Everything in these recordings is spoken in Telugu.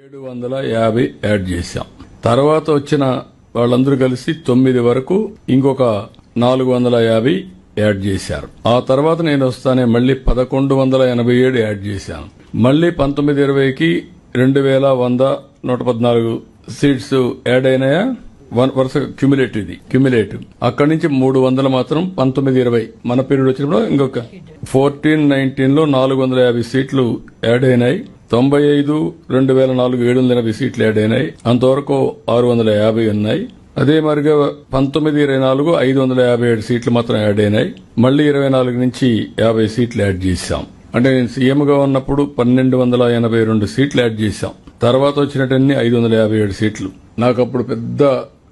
ఏడు వందల యాభై యాడ్ చేశాం. తర్వాత వచ్చిన వాళ్ళందరూ కలిసి తొమ్మిది వరకు ఇంకొక నాలుగు వందల యాభై యాడ్ చేశారు. ఆ తర్వాత నేను వస్తానే మళ్ళీ పదకొండు వందల ఎనభై ఏడు యాడ్ చేశాను. మళ్ళీ పంతొమ్మిది ఇరవైకి రెండు వేల వంద నూట పద్నాలుగు సీట్స్ యాడ్ అయినాయా? వన్ వరుస క్యుములేటివ్ ఇది. క్యుములేటివ్ అక్కడి నుంచి మూడు వందలు మాత్రం పంతొమ్మిది ఇరవై. మన పీరియడ్ వచ్చినప్పుడు ఇంకొక. ఫోర్టీన్ నైన్టీన్లో నాలుగు వందల యాభై సీట్లు యాడ్ అయినాయి. తొంభై ఐదు రెండు వేల నాలుగు ఏడు వందల ఎనభై సీట్లు యాడ్ అయినాయి. అంతవరకు ఆరు వందల యాభై ఉన్నాయి. అదే మరిగా పంతొమ్మిది ఇరవై నాలుగు ఐదు వందల యాభై ఏడు సీట్లు మాత్రం యాడ్ అయినాయి. మళ్ళీ ఇరవై నాలుగు నుంచి యాభై సీట్లు యాడ్ చేశాం. అంటే నేను సీఎంగా ఉన్నప్పుడు పన్నెండు వందల ఎనభై రెండు సీట్లు యాడ్ చేశాం. తర్వాత వచ్చినటన్ని ఐదు వందల యాభై ఏడు సీట్లు. నాకు అప్పుడు పెద్ద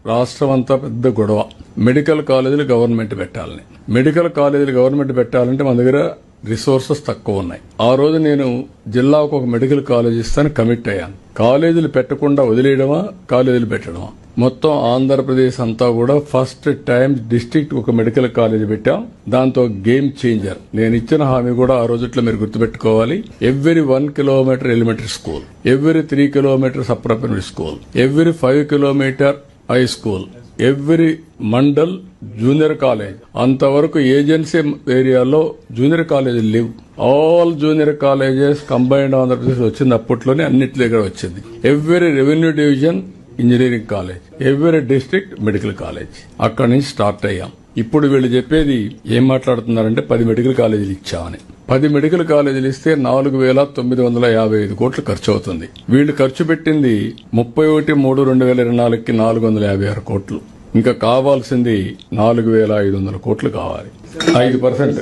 రాష్ట్రం అంతా పెద్ద గొడవ. మెడికల్ కాలేజీలు గవర్నమెంట్ పెట్టాలని. మెడికల్ కాలేజీలు గవర్నమెంట్ పెట్టాలంటే మన దగ్గర రిసోర్సెస్ తక్కువ ఉన్నాయి. ఆ రోజు నేను జిల్లాకు ఒక మెడికల్ కాలేజ్ ఇస్తాను కమిట్ అయ్యాను. కాలేజీలు పెట్టకుండా వదిలేయడమా కాలేజీలు పెట్టడమా? మొత్తం ఆంధ్రప్రదేశ్ అంతా కూడా ఫస్ట్ టైం డిస్ట్రిక్ట్ ఒక మెడికల్ కాలేజ్ పెట్టాం. దాంతో గేమ్ చేంజర్. నేను ఇచ్చిన హామీ కూడా ఆ రోజుట్లో మీరు గుర్తుపెట్టుకోవాలి. Every one kilometre elementary school every three kilometres upper primary school every five kilometre high school every mandal junior college. అంతవరకు ఏజెన్సీ ఏరియాలో జూనియర్ కాలేజీలు లేవు. All junior colleges combined Andhra Pradesh వచ్చింది అప్పట్లోనే అన్నిటి దగ్గర వచ్చింది. Every revenue division engineering college. Every district medical college. అక్కడి నుంచి స్టార్ట్ అయ్యాం. ఇప్పుడు వీళ్ళు చెప్పేది ఏం మాట్లాడుతున్నారంటే పది మెడికల్ కాలేజీలు ఇచ్చామని పది మెడికల్ కాలేజీలు ఇస్తే నాలుగు వేల తొమ్మిది వందల యాభై ఐదు కోట్లు ఖర్చు అవుతుంది. వీళ్ళు ఖర్చు పెట్టింది ముప్పై ఒకటి మూడు రెండు వేల ఇరవై నాలుగుకి నాలుగు వందల యాభై ఆరు కోట్లు. ఇంకా కావాల్సింది నాలుగు వేల ఐదు వందల కోట్లు కావాలి. ఐదు పర్సెంట్.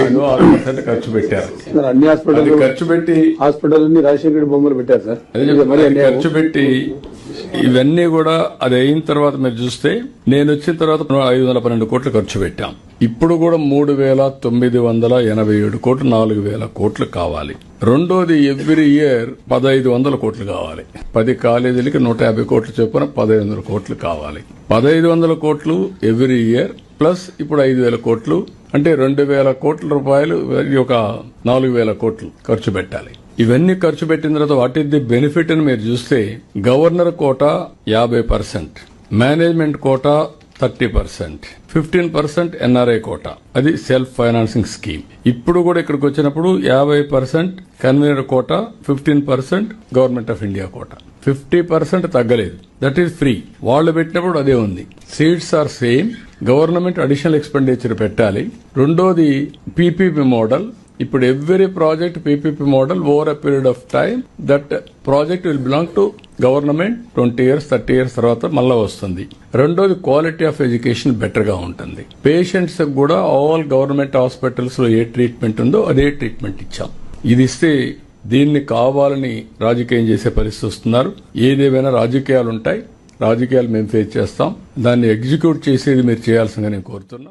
ఐదు ఆరు పర్సెంట్ ఖర్చు పెట్టారు. అన్ని హాస్పిటల్ ఖర్చు పెట్టి హాస్పిటల్ రాజశేఖర బొమ్మలు పెట్టారు సార్. ఖర్చు పెట్టి ఇవన్నీ కూడా అది అయిన తర్వాత మీరు చూస్తే నేను వచ్చిన తర్వాత ఐదు వందల పన్నెండు కోట్లు ఖర్చు పెట్టాం. ఇప్పుడు కూడా మూడు వేల తొమ్మిది వందల ఎనభై ఏడు కోట్లు నాలుగు వేల కోట్లు కావాలి. రెండోది ఎవ్రీ ఇయర్ పదహైదు వందల కోట్లు కావాలి. పది కాలేజీలకి నూట యాభై కోట్లు చొప్పున పదహైదు వందల కోట్లు కావాలి. పదహైదు వందల కోట్లు ఎవ్రీ ఇయర్ ప్లస్ ఇప్పుడు ఐదు వేల కోట్లు అంటే రెండు వేల కోట్ల రూపాయలు ఒక నాలుగు వేల కోట్లు ఖర్చు పెట్టాలి. ఇవన్నీ ఖర్చు పెట్టిన తర్వాత వాట్ ఈస్ ది బెనిఫిట్ అని మీరు చూస్తే గవర్నర్ కోటా యాభై percent management quota thirty percent. Fifteen percent NRI quota. అది సెల్ఫ్ ఫైనాన్సింగ్ స్కీమ్. ఇప్పుడు కూడా ఇక్కడికి వచ్చినప్పుడు యాభై percent convener quota fifteen percent government of India quota. Fifty percent తగ్గలేదు. దట్ ఈస్ ఫ్రీ వాళ్ళు పెట్టినప్పుడు అదే ఉంది. Seats are same government additional expenditure పెట్టాలి. రెండోది పీపీపీ మోడల్ ఇప్పుడు every project PPP model over a period of time that project will belong to government twenty years thirty years తర్వాత మళ్ళీ వస్తుంది. రెండోది క్వాలిటీ ఆఫ్ ఎడ్యుకేషన్ బెటర్గా ఉంటుంది. పేషెంట్స్ కూడా ఆల్ గవర్నమెంట్ హాస్పిటల్స్లో ఏ ట్రీట్మెంట్ ఉందో అదే ట్రీట్మెంట్ ఇచ్చాం. ఇది ఇస్తే దీన్ని కావాలని రాజకీయం చేసే పరిస్థితి వస్తున్నారు. ఏదేమైనా రాజకీయాలు ఉంటాయి రాజకీయాలు మేము ఫేస్ చేస్తాం. దాన్ని ఎగ్జిక్యూట్ చేసేది మీరు చేయాల్సిందిగా నేను కోరుతున్నా.